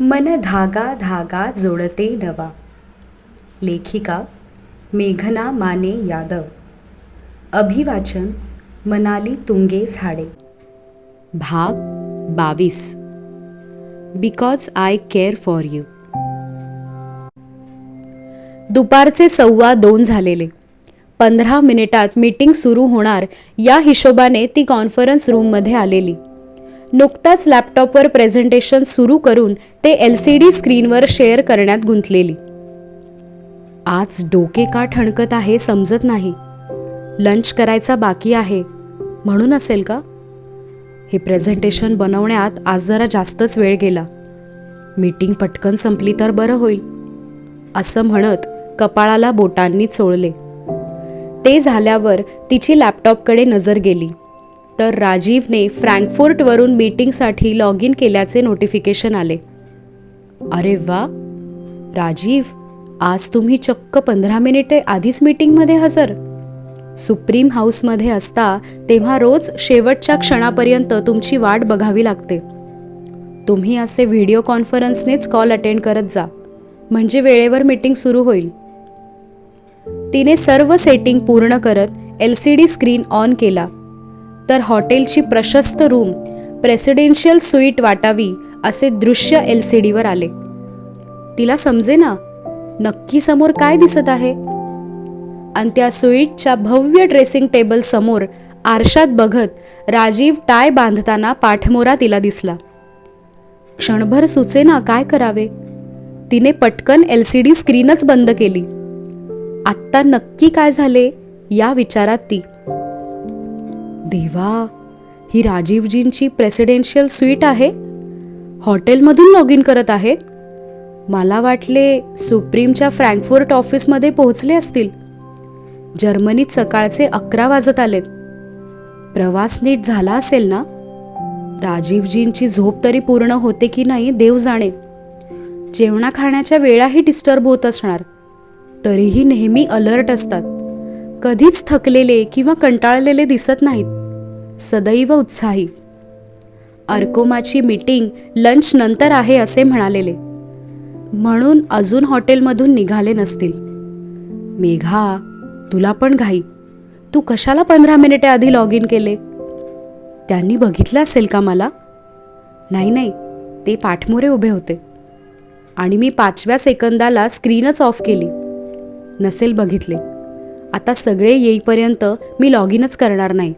मन धागा धागा जोडते नवा. लेखिका मेघना माने यादव. अभिवाचन मनाली तुंगे झाडे. भाग बावीस. Because I care for you. दुपारचे सव्वा दोन झालेले. पंधरा मिनिटात मीटिंग सुरू होणार या हिशोबाने ती कॉन्फरन्स रूममध्ये आलेली. नुकताच लॅपटॉपवर प्रेझेंटेशन सुरू करून ते एल सी डी स्क्रीनवर शेअर करण्यात गुंतलेली. आज डोके का ठणकत आहे समजत नाही. लंच करायचा बाकी आहे. म्हणून असेल का? हे प्रेझेंटेशन बनवण्यात आज जरा जास्तच वेळ गेला. मीटिंग पटकन संपली तर बरं होईल. असं म्हणत कपाळाला बोटांनी चोळले. ते झाल्यावर तिची लॅपटॉपकडे नजर गेली. तर राजीवने फ्रँकफुर्टवरून मीटिंगसाठी लॉग इन केल्याचे नोटिफिकेशन आले. अरे वा! राजीव आज तुम्ही चक्क पंधरा मिनिटे आधीच मीटिंगमध्ये हजर. सुप्रीम हाऊसमध्ये असता तेव्हा रोज शेवटच्या क्षणापर्यंत तुमची वाट बघावी लागते. तुम्ही असे व्हिडिओ कॉन्फरन्सनेच कॉल अटेंड करत जा. म्हणजे वेळेवर मीटिंग सुरू होईल. तिने सर्व सेटिंग पूर्ण करत L C D screen on केला. तर हॉटेलची प्रशस्त रूम प्रेसिडेन्शियल सुईट वाटावी असे दृश्य एल सी डीवर आले. तिला समजे ना नक्की समोर काय दिसत आहे? आणि त्या सुईटच्या भव्य ड्रेसिंग टेबल समोर आरशात बघत राजीव टाय बांधताना पाठमोरा तिला दिसला. क्षणभर सुचेना काय करावे? तिने पटकन एल सी डी स्क्रीनच बंद केली. आत्ता नक्की काय झाले या विचारात ती. देवा ही राजीवजींची प्रेसिडेन्शियल स्वीट आहे? हॉटेलमधून लॉग इन करत आहेत? मला वाटले सुप्रीमच्या फ्रँकफोर्ट ऑफिसमध्ये पोहोचले असतील. जर्मनीत सकाळचे अकरा वाजत आलेत. प्रवास नीट झाला असेल ना? राजीवजींची झोप तरी पूर्ण होते की नाही देव जाणे. जेवणा खाण्याच्या वेळाही डिस्टर्ब होत असणार. तरीही नेहमी अलर्ट असतात. कधीच थकलेले किंवा कंटाळलेले दिसत नाहीत. सदैव उत्साही. अर्कोमाची मीटिंग लंच नंतर आहे असे म्हणालेले. म्हणून अजून हॉटेलमधून निघाले नसतील. मेघा तुला पण घाई. तू कशाला पंधरा मिनिटे आधी लॉग इन केले? त्यांनी बघितलं असेल का मला? नाही नाही. ते पाठमोरे उभे होते. आणि मी पाचव्या सेकंदाला स्क्रीनच ऑफ केली. नसेल बघितले. आता सगळे येईपर्यंत मी लॉग इनच करणार नाही.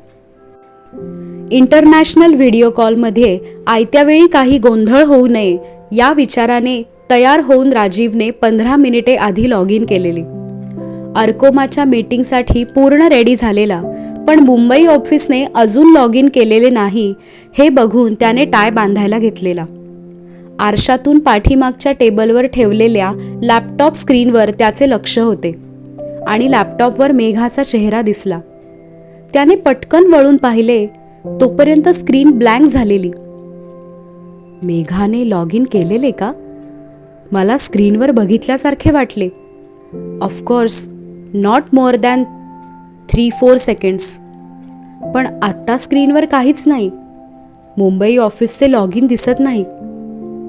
इंटरनॅशनल व्हिडिओ कॉलमध्ये आयत्या वेळी काही गोंधळ होऊ नये या विचाराने तयार होऊन राजीवने पंधरा मिनिटे आधी लॉग इन केलेली. अर्कोमाच्या मीटिंगसाठी पूर्ण रेडी झालेला पण मुंबई ऑफिसने अजून लॉग इन केलेले नाही हे बघून त्याने टाय बांधायला घेतलेला. आरशातून पाठीमागच्या टेबलवर ठेवलेल्या लॅपटॉप स्क्रीनवर त्याचे लक्ष होते. आणि लॅपटॉपवर मेघाचा चेहरा दिसला. त्याने पटकन वळून पाहिले तोपर्यंत स्क्रीन ब्लँक झालेली. मेघाने लॉग इन केलेले का? मला स्क्रीनवर बघितल्यासारखे वाटले. Of course not more than three four seconds पण आत्ता स्क्रीनवर काहीच नाही. मुंबई ऑफिसचे लॉग इन दिसत नाही.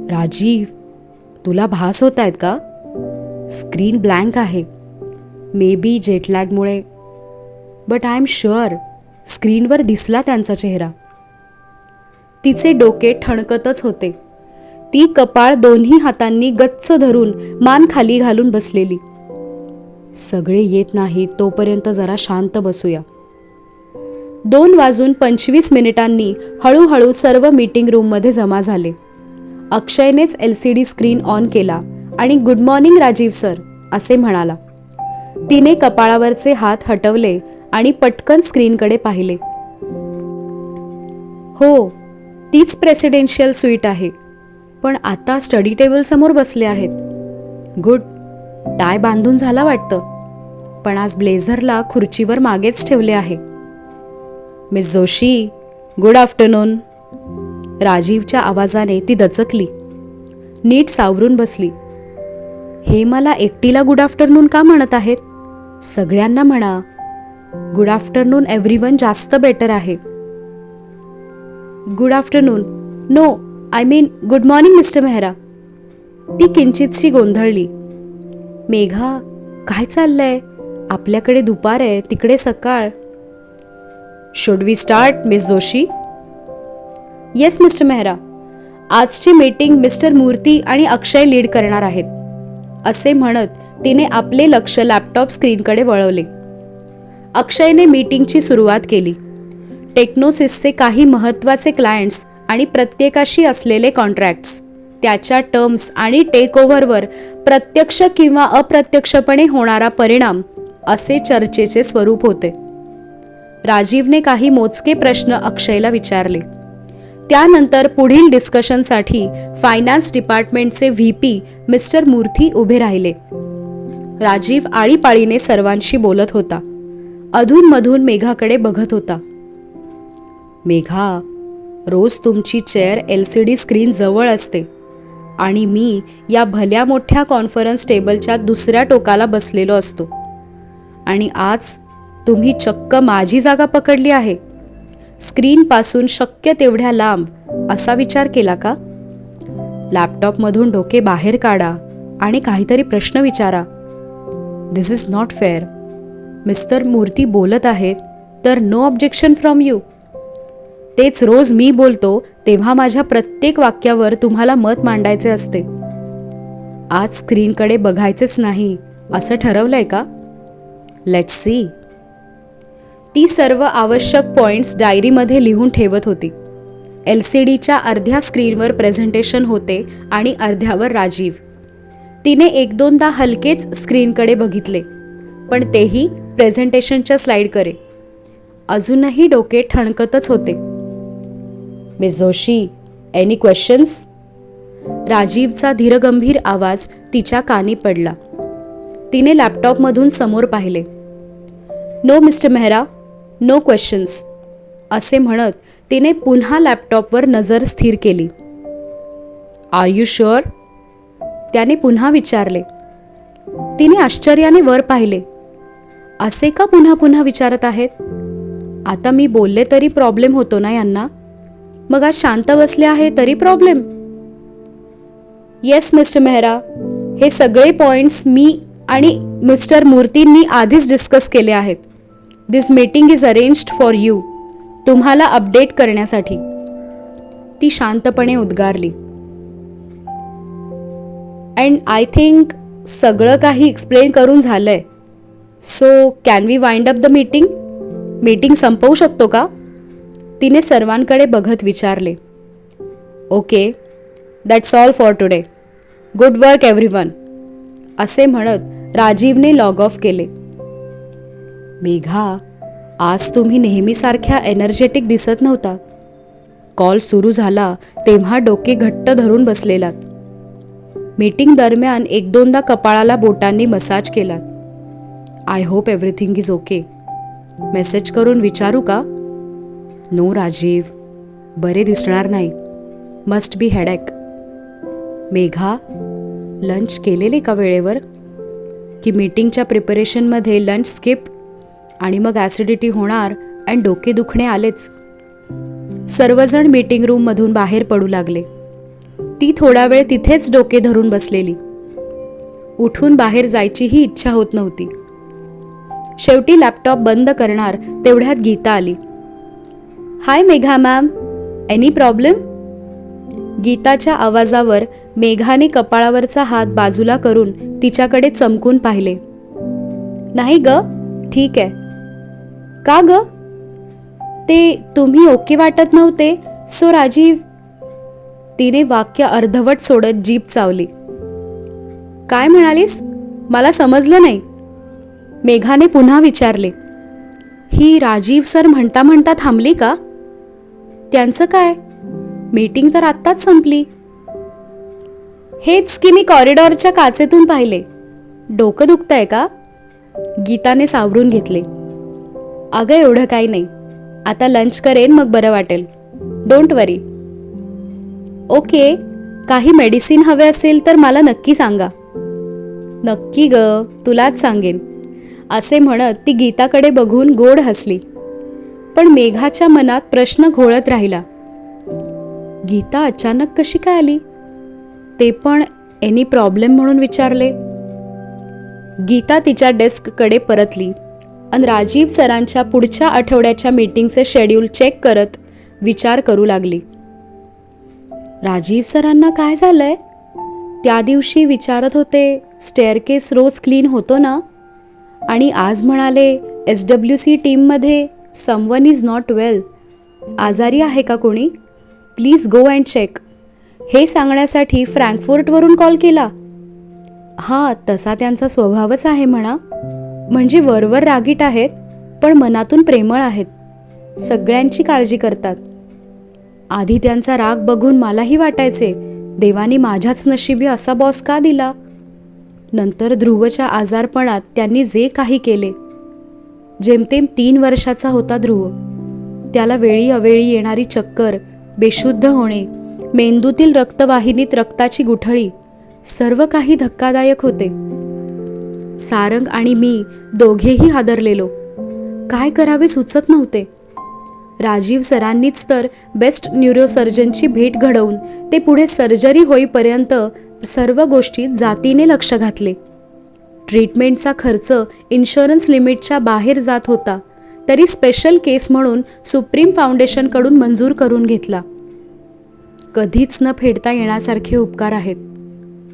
राजीव तुला भास होत आहेत का? स्क्रीन ब्लँक आहे. मे बी जेटलॅगमुळे बट आय एम शुअर स्क्रीनवर दिसला त्यांचा चेहरा. तिचे डोके ठणकतच होते. ती कपाळ दोन्ही हातांनी गच्च धरून मान खाली घालून बसलेली. सगळे येत नाही तोपर्यंत जरा शांत बसूया. दोन वाजून पंचवीस मिनिटांनी हळूहळू सर्व मीटिंग रूममध्ये जमा झाले. अक्षयनेच L C D screen on केला आणि गुड मॉर्निंग राजीव सर असे म्हणाला. तिने कपाळावरचे हात हटवले आणि पटकन स्क्रीनकडे पाहिले. हो तीच प्रेसिडेन्शियल स्वीट आहे पण आता स्टडी टेबल समोर बसले आहेत. गुड टाय बांधून झाला वाटतं पण आज ब्लेझरला खुर्चीवर मागेच ठेवले आहे. Miss Joshi good afternoon. राजीवच्या आवाजाने ती दचकली. नीट सावरून बसली. हे मला एकटीला गुड आफ्टरनून का म्हणत आहेत? सगळ्यांना म्हणा. गुड आफ्टरनून एव्हरीवन जास्त बेटर आहे. Good afternoon no I mean good morning mister Mehra ती किंचितशी गोंधळली. मेघा काय चाललंय? आपल्याकडे दुपार आहे तिकडे सकाळ. Should we start miss Joshi? Yes mister Mehra आजची मीटिंग मिस्टर मूर्ती आणि अक्षय लीड करणार आहेत. असे म्हणत तिने आपले लक्ष लॅपटॉप स्क्रीनकडे वळवले. अक्षयने मीटिंगची सुरुवात केली. टेक्नोसिसचे काही महत्त्वाचे क्लायंट्स आणि प्रत्येकाशी असलेले कॉन्ट्रॅक्ट्स त्याच्या टर्म्स आणि टेक ओव्हरवर प्रत्यक्ष किंवा अप्रत्यक्षपणे होणारा परिणाम असे चर्चेचे स्वरूप होते. राजीवने काही मोजके प्रश्न अक्षयला विचारले. त्यानंतर पुढील डिस्कशनसाठी फायनान्स डिपार्टमेंटचे व्ही पी मिस्टर मूर्ती उभे राहिले. राजीव आळीपाळीने सर्वांशी बोलत होता. अधूनमधून मेघाकडे बघत होता. मेघा रोज तुमची chair L C D screen जवळ असते आणि मी या भल्या मोठ्या कॉन्फरन्स टेबलच्या दुसऱ्या टोकाला बसलेलो असतो. आणि आज तुम्ही चक्क माझी जागा पकडली आहे. स्क्रीनपासून शक्य तेवढ्या लांब असा विचार केला का? लॅपटॉपमधून डोके बाहेर काढा आणि काहीतरी प्रश्न विचारा. This is not fair mister Murthy बोलत आहेत तर नो ऑब्जेक्शन फ्रॉम यू तेच रोज मी बोलतो तेव्हा माझ्या प्रत्येक वाक्यावर तुम्हाला मत मांडायचे असते. आज स्क्रीनकडे बघायचेच नाही असं ठरवलंय का? लेट सी ती सर्व आवश्यक पॉइंट्स डायरीमध्ये लिहून ठेवत होती. एल सी डीच्या अर्ध्या स्क्रीनवर प्रेझेंटेशन होते आणि अर्ध्यावर राजीव. तिने एक दोनदा हलकेच स्क्रीनकडे बघितले पण तेही प्रेझेंटेशनच्या स्लाईडकडे अजूनही डोके ठणकतच होते. मिस जोशी एनी क्वेश्चन्स राजीवचा धीरगंभीर आवाज तिच्या कानी पडला. तिने लॅपटॉपमधून समोर पाहिले. No mister Mehra no questions असे म्हणत तिने पुन्हा लॅपटॉपवर नजर स्थिर केली. आर यू शुअर त्याने पुन्हा विचारले. तिने आश्चर्याने वर पाहिले. असे का पुन्हा पुन्हा विचारत आहेत? आता मी बोलले तरी प्रॉब्लेम होतो ना यांना? मग आज शांत बसले आहे तरी प्रॉब्लेम येस मिस्टर मेहरा हे सगळे पॉइंट्स मी आणि मिस्टर मूर्तींनी आधीच डिस्कस केले आहेत. This meeting is arranged for you तुम्हाला अपडेट करण्यासाठी. ती शांतपणे उद्गारली. अँड आय थिंक सगळं काही एक्सप्लेन करून झालंय. So can we wind up the meeting meeting संपवू शकतो का? तिने सर्वांकडे बघत विचारले. Okay that's all for today good work everyone असे म्हणत राजीवने लॉग ऑफ केले. मेघा आज तुम्ही नेहमीसारख्या एनर्जेटिक दिसत नव्हता. कॉल सुरू झाला तेव्हा डोके घट्ट धरून बसलेलात. मीटिंग दरम्यान एक दोनदा कपाळाला बोटांनी मसाज केलात. I hope everything is okay message करून विचारू का? नो राजीव. बरे दिसणार नाही. Must be headache Megha lunch केलेले का वेळेवर? की मीटिंगच्या प्रिपरेशनमध्ये लंच स्किप आणि मग ॲसिडिटी होणार आणि डोके दुखणे आलेच. सर्वजण मीटिंग रूममधून बाहेर पडू लागले. ती थोडा वेळ तिथेच डोके धरून बसलेली. उठून बाहेर जायचीही इच्छा होत नव्हती. शेवटी लॅपटॉप बंद करणार तेवढ्यात गीता आली. Hi Megha ma'am any problem गीताच्या आवाजावर मेघाने कपाळावरचा हात बाजूला करून तिच्याकडे चमकून पाहिले. नाही ग ठीक आहे. का ग? ते तुम्ही ओके वाटत नव्हते? सो राजीव तिने वाक्य अर्धवट सोडत जीप चावली. काय म्हणालीस? मला समजलं नाही. मेघाने पुन्हा विचारले. ही राजीव सर म्हणता म्हणता थांबली का? त्यांचं काय? मीटिंग तर आत्ताच संपली. हेच की मी कॉरिडॉरच्या काचेतून पाहिले. डोकं दुखतंय का? गीताने सावरून घेतले. अगं एवढं काही नाही. आता लंच करेन मग बरं वाटेल. डोंट वरी ओके काही मेडिसिन हवे असेल तर मला नक्की सांगा. नक्की ग तुलाच सांगेन. असे म्हणत ती गीताकडे बघून गोड हसली. पण मेघाच्या मनात प्रश्न घोळत राहिला. गीता अचानक कशी काय आली? ते पण एनी प्रॉब्लेम म्हणून विचारले. गीता तिच्या डेस्ककडे परतली. आणि राजीव सरांच्या पुढच्या आठवड्याच्या मीटिंगचे शेड्यूल चेक करत विचार करू लागली. राजीव सरांना काय झालंय? त्या दिवशी विचारत होते स्टेअरकेस रोज क्लीन होतो ना? आणि आज म्हणाले एस डब्ल्यू सी टीममध्ये समवन इज नॉट वेल आजारी आहे का कोणी? प्लीज गो अँड चेक हे सांगण्यासाठी फ्रँकफुर्टवरून कॉल केला. हां तसा त्यांचा स्वभावच आहे म्हणा. म्हणजे वरवर रागीट आहेत पण मनातून प्रेमळ आहेत. सगळ्यांची काळजी करतात. आधी त्यांचा राग बघून मलाही वाटायचे देवानी माझ्याच नशिबी असा बॉस का दिला? नंतर ध्रुवच्या आजारपणात त्यांनी जे काही केले. जेमतेम तीन वर्षाचा होता ध्रुव. त्याला वेळी अवेळी येणारी चक्कर बेशुद्ध होणे मेंदूतील रक्तवाहिनीत रक्ताची गुठळी सर्व काही धक्कादायक होते. सारंग आणि मी दोघेही हादरलेलो. काय करावे सुचत नव्हते. राजीव सरांनीच तर बेस्ट न्यूरोसर्जनची भेट घडवून ते पुढे सर्जरी होईपर्यंत सर्व गोष्टी जातीने लक्ष घातले. ट्रीटमेंटचा खर्च इन्शुरन्स लिमिटच्या बाहेर जात होता तरी स्पेशल केस म्हणून सुप्रीम फाउंडेशनकडून मंजूर करून घेतला. कधीच न फेडता येण्यासारखे उपकार आहेत.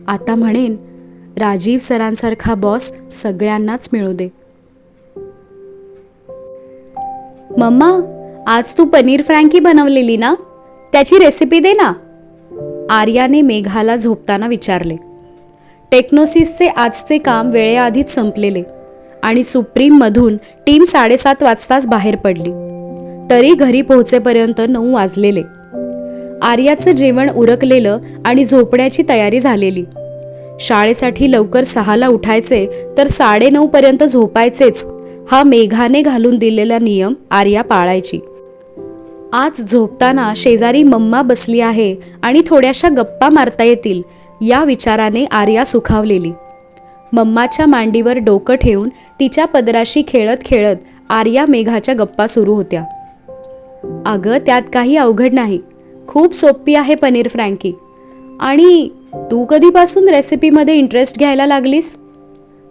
आता म्हणेन राजीव सरांसारखा बॉस सगळ्यांनाच मिळू दे. मम्मा आज तू पनीर फ्रँकी बनवलेली ना? त्याची रेसिपी दे ना. आर्याने मेघाला झोपताना विचारले. टेक्नोसिसचे आजचे काम वेळेआधीच संपलेले आणि सुप्रीममधून टीम साडेसात वाजताच बाहेर पडली. तरी घरी पोहोचेपर्यंत नऊ वाजलेले. आर्याचं जेवण उरकलेलं आणि झोपण्याची तयारी झालेली. शाळेसाठी लवकर सहाला उठायचे तर साडेनऊ पर्यंत झोपायचेच. हा मेघाने घालून दिलेला नियम आर्या पाळायची. आज झोपताना शेजारी मम्मा बसली आहे आणि थोड्याशा गप्पा मारता येतील या विचाराने आर्या सुखावलेली. मम्माच्या मांडीवर डोकं ठेवून तिच्या पदराशी खेळत खेळत आर्या मेघाच्या गप्पा सुरू होत्या. अगं त्यात काही अवघड नाही. खूप सोपी आहे पनीर फ्रँकी. आणि तू कधीपासून रेसिपीमध्ये इंटरेस्ट घ्यायला लागलीस?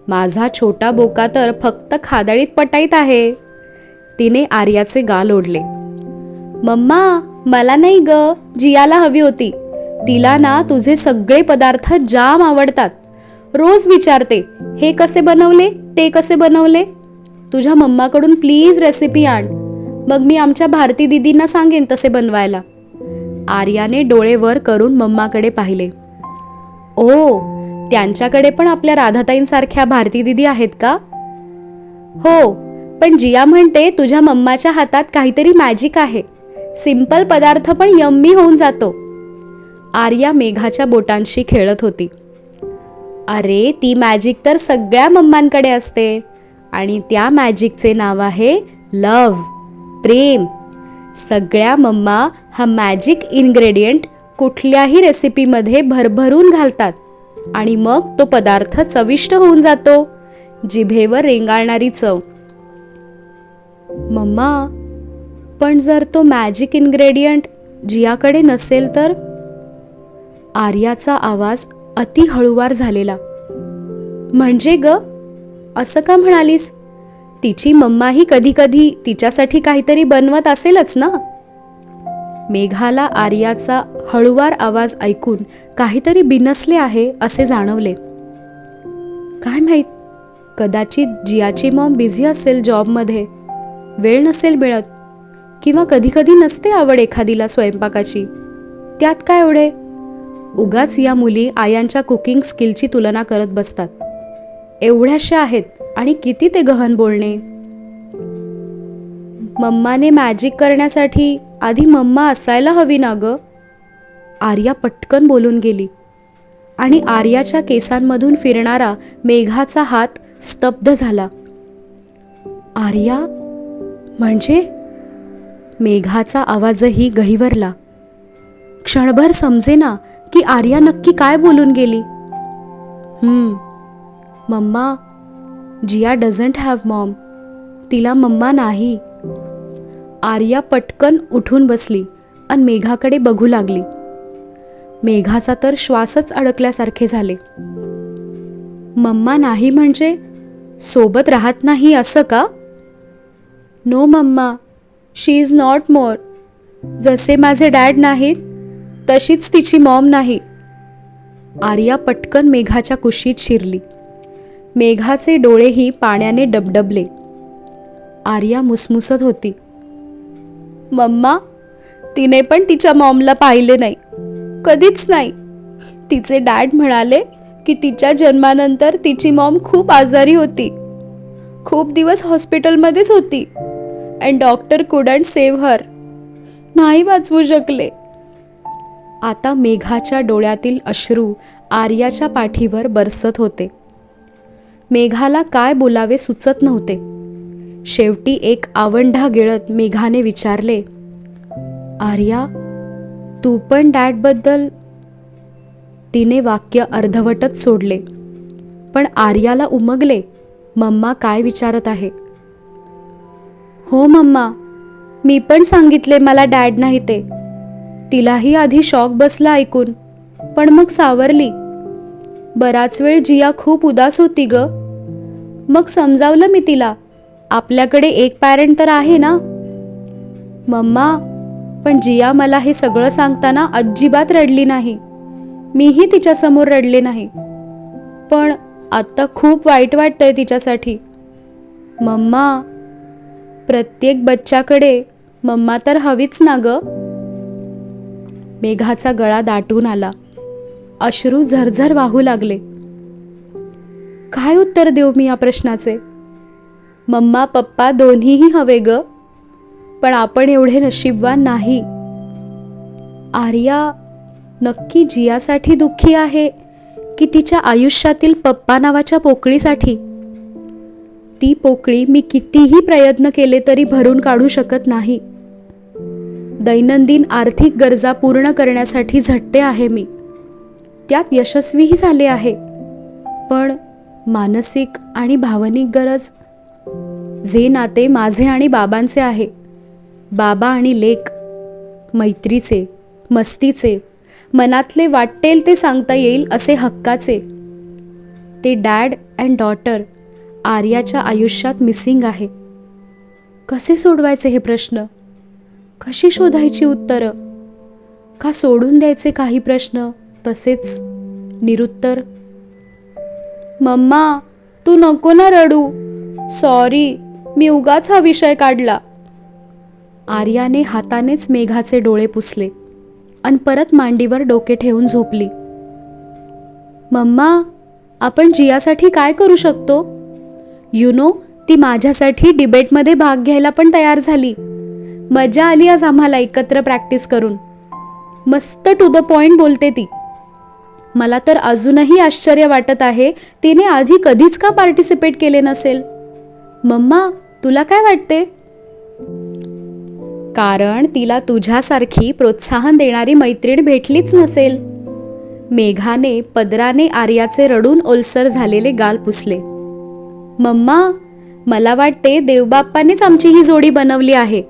माझा छोटा बोका तर फक्त खादळीत पटाईत आहे. तिने आर्याचे गाल ओढले. मम्मा मला नाही ग जियाला हवी होती. तिला ना तुझे सगळे पदार्थ जाम आवडतात. रोज विचारते हे कसे बनवले? ते कसे बनवले? तुझ्या मम्माकडून प्लीज रेसिपी आण. मग मी आमच्या भारती दिदींना सांगेन तसे बनवायला. आर्याने डोळे वर करून मम्माकडे पाहिले. ओ त्यांच्याकडे पण आपल्या राधाताईंसारख्या भारती दिदी आहेत का? हो पण जिया म्हणते तुझ्या मम्माच्या हातात काहीतरी मॅजिक आहे. सिंपल पदार्थ पण यम्मी होऊन जातो. आर्या मेघाच्या बोटांशी खेळत होती. अरे ती मॅजिक तर सगळ्या मम्मांकडे असते. आणि त्या मॅजिकचे नाव आहे लव प्रेम. सगळ्या मम्मा हा मॅजिक इन्ग्रेडियंट कुठल्याही रेसिपीमध्ये भरभरून घालतात. आणि मग तो पदार्थ चविष्ट होऊन जातो. जिभेवर रेंगाळणारी चव. मम्मा पण जर तो मॅजिक इन्ग्रेडियंट जियाकडे नसेल तर? आर्याचा आवाज अति हळुवार झालेला. म्हणजे ग असं का म्हणालीस? तिची मम्माही कधी कधी तिच्यासाठी काहीतरी बनवत असेलच ना? मेघाला आर्याचा हळुवार आवाज ऐकून काहीतरी बिनसले आहे असे जाणवले. काय माहीत? कदाचित जियाची मॉम बिझी असेल जॉबमध्ये. वेळ नसेल मिळत. किंवा कधीकधी नसते आवड एखादीला स्वयंपाकाची. त्यात काय एवढे? उगाच या मुली आयांच्या कुकिंग स्किलची तुलना करत बसतात. एवढ्याशा आहेत आणि किती ते गहन बोलणे. मम्माने मॅजिक करण्यासाठी आधी मम्मा असायला हवी ना ग? आर्या पटकन बोलून गेली. आणि आर्याच्या केसांमधून फिरणारा मेघाचा हात स्तब्ध झाला. आर्या? म्हणजे? मेघाचा आवाजही गहिवरला. क्षणभर समजेना की आर्या नक्की काय बोलून गेली. हम्म. Mama Jiya doesn't have mom तिला मम्मा नाही. आर्या पटकन उठून बसली आणि मेघाकडे बघू लागली. मेघाचा तर श्वासच अडकल्यासारखे झाले. मम्मा नाही म्हणजे सोबत राहत नाही असं का? No mama she is not more जसे माझे डॅड नाहीत तशीच तिची मॉम नाही. आर्या पटकन मेघाच्या कुशीत शिरली. मेघाचे डोळेही पाण्याने डबडबले. आर्या मुसमुसत होती. मम्मा तिने पण तिच्या मॉमला पाहिले नाही. कधीच नाही. तिचे डॅड म्हणाले की तिच्या जन्मानंतर तिची मॉम खूप आजारी होती. खूप दिवस हॉस्पिटलमध्येच होती. And doctor couldn't save her नाही वाचवू शकले. आता मेघाच्या डोळ्यातील अश्रू आर्याच्या पाठीवर बरसत होते. मेघाला काय बोलावे सुचत नव्हते. शेवटी एक आवंढा गिळत मेघाने विचारले आर्या तू पण डॅडबद्दल तिने वाक्य अर्धवटच सोडले पण आर्याला उमगले मम्मा काय विचारत आहे? हो मम्मा मी पण सांगितले मला डॅड नाही ते. तिलाही आधी शॉक बसला ऐकून पण मग सावरली. बराच वेळ जिया खूप उदास होती ग. मग समजावलं मी तिला आपल्याकडे एक पॅरेंट तर आहे ना? मम्मा पण जिया मला हे सगळं सांगताना अजिबात रडली नाही. मीही तिच्यासमोर रडले नाही. पण आत्ता खूप वाईट वाटतंय तिच्यासाठी. मम्मा प्रत्येक बच्च्याकडे मम्मा तर हवीच ना ग? मेघाचा गळा दाटून आला. अश्रू झरझर वाहू लागले. काय उत्तर देऊ मी या प्रश्नाचे? मम्मा पप्पा दोन्हीही हवे ग. पण आपण एवढे नशीबवान नाही. आर्या नक्की जियासाठी दुःखी आहे की तिच्या आयुष्यातील पप्पा नावाच्या पोकळीसाठी? ती पोकळी मी कितीही प्रयत्न केले तरी भरून काढू शकत नाही. दैनंदिन आर्थिक गरजा पूर्ण करण्यासाठी झटते आहे मी. त्यात यशस्वीही झाले आहे. पण मानसिक आणि भावनिक गरज जे नाते माझे आणि बाबांचे आहे. बाबा आणि लेक मैत्रीचे मस्तीचे मनातले वाटेल ते सांगता येईल असे हक्काचे. ते डॅड अँड डॉटर आर्याच्या आयुष्यात मिसिंग आहे. कसे सोडवायचे हे प्रश्न? कशी शोधायची उत्तरं? का सोडून द्यायचे काही प्रश्न? तसेच निरुत्तर मम्मा तू नको ना रडू. सॉरी मी उगाच हा विषय काढला. आर्याने हातानेच मेघाचे डोळे पुसले आणि परत मांडीवर डोके ठेवून झोपली. मम्मा आपण जियासाठी काय करू शकतो? यु नो ती माझ्यासाठी डिबेटमध्ये भाग घ्यायला पण तयार झाली. मजा आली आज आम्हाला एकत्र प्रॅक्टिस करून. मस्त टू द पॉइंट बोलते ती. मला तर अजूनही आश्चर्य वाटत आहे तिने आधी कधीच का पार्टिसिपेट केले नसेल? मम्मा तुला काय वाटते? कारण तिला तुझ्यासारखी प्रोत्साहन देणारी मैत्रीण भेटलीच नसेल. मेघाने पदराने आर्याचे रडून ओलसर झालेले गाल पुसले. मम्मा मला वाटते देवबाप्पानेच आमची ही जोडी बनवली आहे.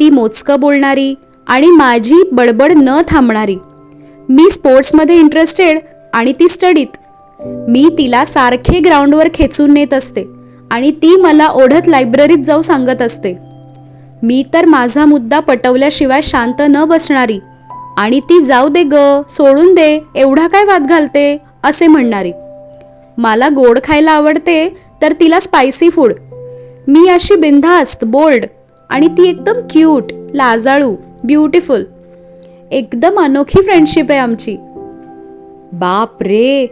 ती मोजकं बोलणारी आणि माझी बडबड न थांबणारी. मी स्पोर्ट्समध्ये इंटरेस्टेड आणि ती स्टडीत. मी तिला सारखे ग्राउंडवर खेचून नेत असते. आणि ती मला ओढत लायब्ररीत जाऊ सांगत असते. मी तर माझा मुद्दा पटवल्याशिवाय शांत न बसणारी. आणि ती जाऊ दे ग सोडून दे एवढा काय वाद घालते? असे म्हणणारी. मला गोड खायला आवडते तर तिला स्पायसी फूड मी अशी बिंधास्त बोल्ड आणि ती एकदम क्यूट लाजाळू ब्युटिफुल एकदम अनोखी फ्रेंडशिप आहे आमची. बाप रे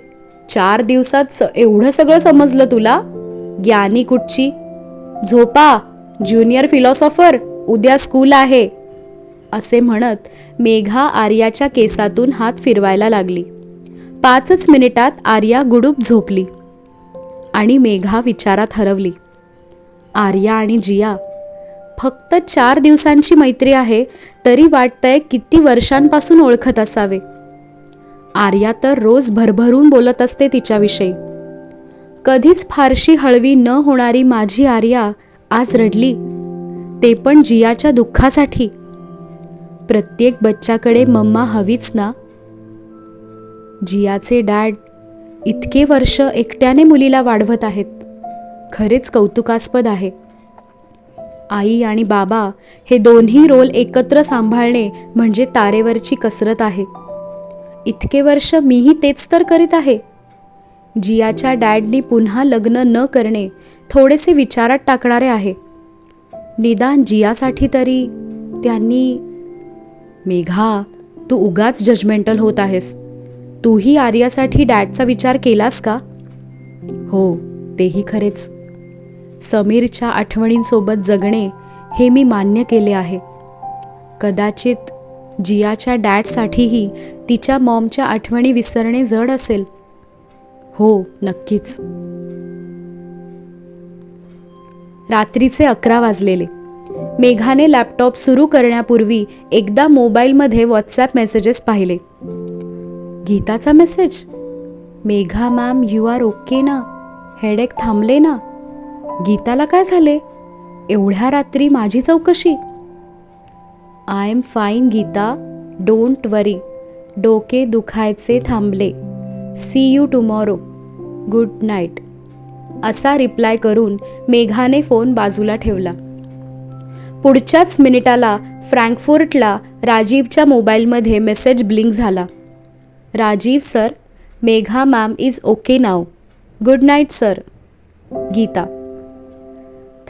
चार दिवसात एवढं सगळं समजलं तुला? ज्ञानी कुठची? झोपा ज्युनियर फिलॉसॉफर उद्या स्कूल आहे. असे म्हणत मेघा आर्याच्या केसातून हात फिरवायला लागली. पाचच मिनिटात आर्या गुडूप झोपली आणि मेघा विचारात हरवली. आर्या आणि जिया फक्त चार दिवसांची मैत्री आहे तरी वाटतंय किती वर्षांपासून ओळखत असावे. आर्या तर रोज भरभरून बोलत असते तिच्याविषयी. कधीच फारशी हळवी न होणारी माझी आर्या आज रडली. ते पण जियाच्या दुःखासाठी. प्रत्येक बच्च्याकडे मम्मा हवीच ना. जियाचे डॅड इतके वर्ष एकट्याने मुलीला वाढवत आहेत. खरेच कौतुकास्पद आहे. आई आणि बाबा हे दोन्ही रोल एकत्र सांभाळणे म्हणजे तारेवरची कसरत आहे. इतके वर्ष मीही तेच तर करीत आहे. जियाच्या डॅडनी पुन्हा लग्न न करणे थोडेसे विचारात टाकणारे आहे. निदान जियासाठी तरी त्यांनी मेघा तू उगाच जजमेंटल होत आहेस. तूही आर्यासाठी डॅडचा विचार केलास का? हो तेही खरेच. समीरच्या आठवणींसोबत जगणे हे मी मान्य केले आहे. कदाचित जियाच्या डॅडसाठीही तिच्या मॉमच्या आठवणी विसरणे जड असेल. हो नक्कीच. रात्रीचे अकरा वाजलेले. मेघाने लॅपटॉप सुरू करण्यापूर्वी एकदा मोबाईलमध्ये व्हॉट्सॲप मेसेजेस पाहिले. गीताचा message Megha ma'am you are okay ना? हेडेक थांबले ना? गीताला काय झाले? एवढ्या रात्री माझी चौकशी. I am fine Geeta. Don't worry डोके दुखायचे थांबले. See you tomorrow. Good night. असा रिप्लाय करून मेघाने फोन बाजूला ठेवला. पुढच्याच मिनिटाला फ्रँकफुर्टला राजीवच्या मोबाईलमध्ये मेसेज ब्लिंक झाला. Rajeev sir. Megha ma'am is okay now. Good night sir. Geeta.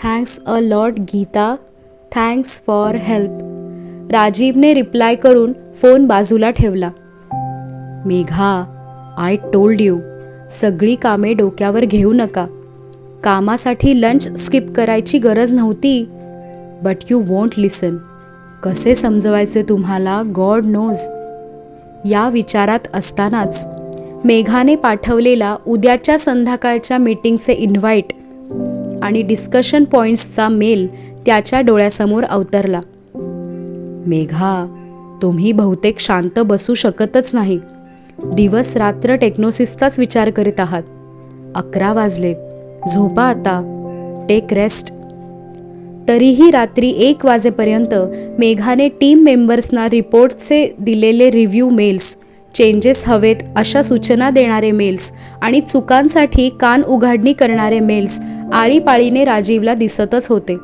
Thanks a lot Geeta. Thanks for help. राजीवने रिप्लाय करून फोन बाजूला ठेवला. मेघा आय टोल्ड यू सगळी कामे डोक्यावर घेऊ नका. कामासाठी लंच स्किप करायची गरज नव्हती बट यू वॉन्ट लिसन कसे समजवायचे तुम्हाला? गॉड नोज या विचारात असतानाच मेघाने पाठवलेला उद्याच्या संध्याकाळच्या मीटिंगचे इन्व्हाइट आणि डिस्कशन पॉइंट्सचा मेल त्याच्या डोळ्यासमोर अवतरला. मेघा तुम्ही बहुतेक शांत बसू शकतच नाही. दिवस रात्र टेक्नोसिसचाच विचार करीत आहात. अकरा वाजलेत. झोपा आता. Take rest. तरीही रात्री एक वाजेपर्यंत मेघाने टीम मेंबर्सना रिपोर्टचे दिलेले रिव्ह्यू मेल्स चेंजेस हवेत अशा सूचना देणारे मेल्स आणि चुकांसाठी कान उघाडणी करणारे मेल्स आळीपाळीने राजीवला दिसतच होते.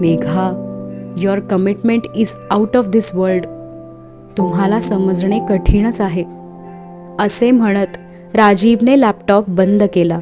Megha your commitment is out of this world तुम्हाला समजणे कठीणच आहे. असे म्हणत राजीवने लॅपटॉप बंद केला.